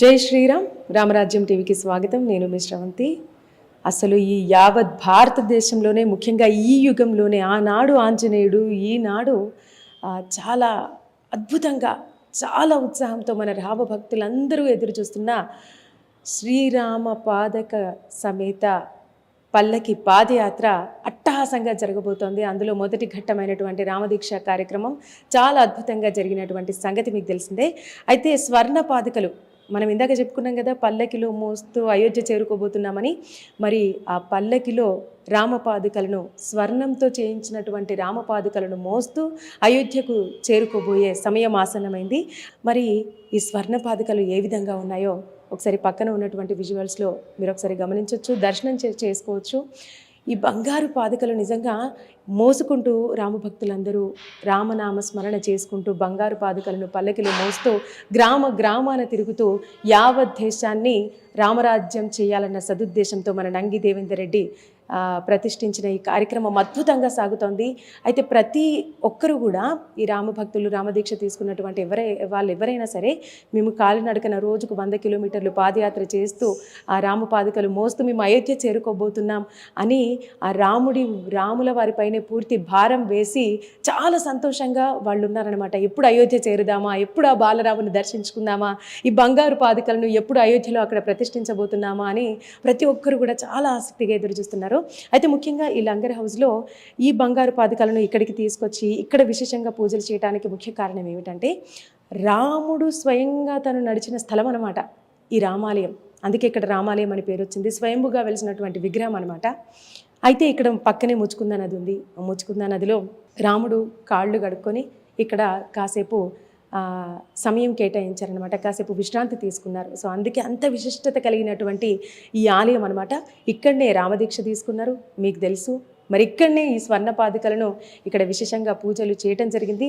జై శ్రీరామ్. రామరాజ్యం టీవీకి స్వాగతం. నేను మీ శ్రవంతి. అసలు ఈ యావత్ భారతదేశంలోనే ముఖ్యంగా ఈ యుగంలోనే ఆనాడు ఆంజనేయుడు ఈనాడు చాలా అద్భుతంగా చాలా ఉత్సాహంతో మన రామ భక్తులందరూ ఎదురు చూస్తున్న శ్రీరామ పాదక సమేత పల్లకి పాదయాత్ర అట్టహాసంగా జరగబోతోంది. అందులో మొదటి ఘట్టమైనటువంటి రామదీక్ష కార్యక్రమం చాలా అద్భుతంగా జరిగినటువంటి సంగతి మీకు తెలిసిందే. అయితే స్వర్ణ పాదకలు మనం ఇందాక చెప్పుకున్నాం కదా పల్లకిలో మోస్తూ అయోధ్య చేరుకోబోతున్నామని. మరి ఆ పల్లకిలో రామపాదుకలను స్వర్ణంతో చేయించినటువంటి రామపాదుకలను మోస్తూ అయోధ్యకు చేరుకోబోయే సమయం ఆసన్నమైంది. మరి ఈ స్వర్ణ పాదుకలు ఏ విధంగా ఉన్నాయో ఒకసారి పక్కన ఉన్నటువంటి విజువల్స్లో మీరు ఒకసారి గమనించవచ్చు దర్శనం చేసుకోవచ్చు. ఈ బంగారు పాదుకలు నిజంగా మోసుకుంటూ రామభక్తులందరూ రామనామ స్మరణ చేసుకుంటూ బంగారు పాదుకలను పల్లకిలు మోస్తూ గ్రామ గ్రామాన తిరుగుతూ యావత్ దేశాన్ని రామరాజ్యం చేయాలన్న సదుద్దేశంతో మన నంగి దేవేందర్ రెడ్డి ప్రతిష్ఠించిన ఈ కార్యక్రమం అద్భుతంగా సాగుతోంది. అయితే ప్రతి ఒక్కరు కూడా ఈ రామభక్తులు రామదీక్ష తీసుకున్నటువంటి ఎవరై వాళ్ళు ఎవరైనా సరే మేము కాలినడకన రోజుకు వంద కిలోమీటర్లు పాదయాత్ర చేస్తూ ఆ రామపాదుకలు మోస్తూ మేము అయోధ్య చేరుకోబోతున్నాం అని ఆ రాముడి రాముల వారిపైనే పూర్తి భారం వేసి చాలా సంతోషంగా వాళ్ళు ఉన్నారనమాట ఎప్పుడు అయోధ్య చేరుదామా? ఎప్పుడు ఆ బాలరాముని దర్శించుకుందామా? ఈ బంగారు పాదుకలను ఎప్పుడు అయోధ్యలో అక్కడ ప్రతిష్ఠించబోతున్నామా? అని ప్రతి ఒక్కరు కూడా చాలా ఆసక్తిగా ఎదురు చూస్తున్నారు అయితే ముఖ్యంగా ఈ లంగర్ హౌస్లో ఈ బంగారు పాదకాలను ఇక్కడికి తీసుకొచ్చి ఇక్కడ విశేషంగా పూజలు చేయడానికి ముఖ్య కారణం ఏమిటంటే రాముడు స్వయంగా తను నడిచిన స్థలం అనమాట ఈ రామాలయం. అందుకే ఇక్కడ రామాలయం అని పేరు వచ్చింది. స్వయంభుగా వెలిసినటువంటి విగ్రహం అనమాట అయితే ఇక్కడ పక్కనే ముచ్చుకుందా నది ఉంది. ముచ్చుకుందా నదిలో రాముడు కాళ్ళు గడుక్కొని ఇక్కడ కాసేపు సమయం కేటాయించారనమాట కాసేపు విశ్రాంతి తీసుకున్నారు. సో అందుకే అంత విశిష్టత కలిగినటువంటి ఈ ఆలయం అనమాట ఇక్కడనే రామదీక్ష తీసుకున్నారు. మీకు తెలుసు. మరి ఇక్కడనే ఈ స్వర్ణ పాదుకలను ఇక్కడ విశేషంగా పూజలు చేయటం జరిగింది.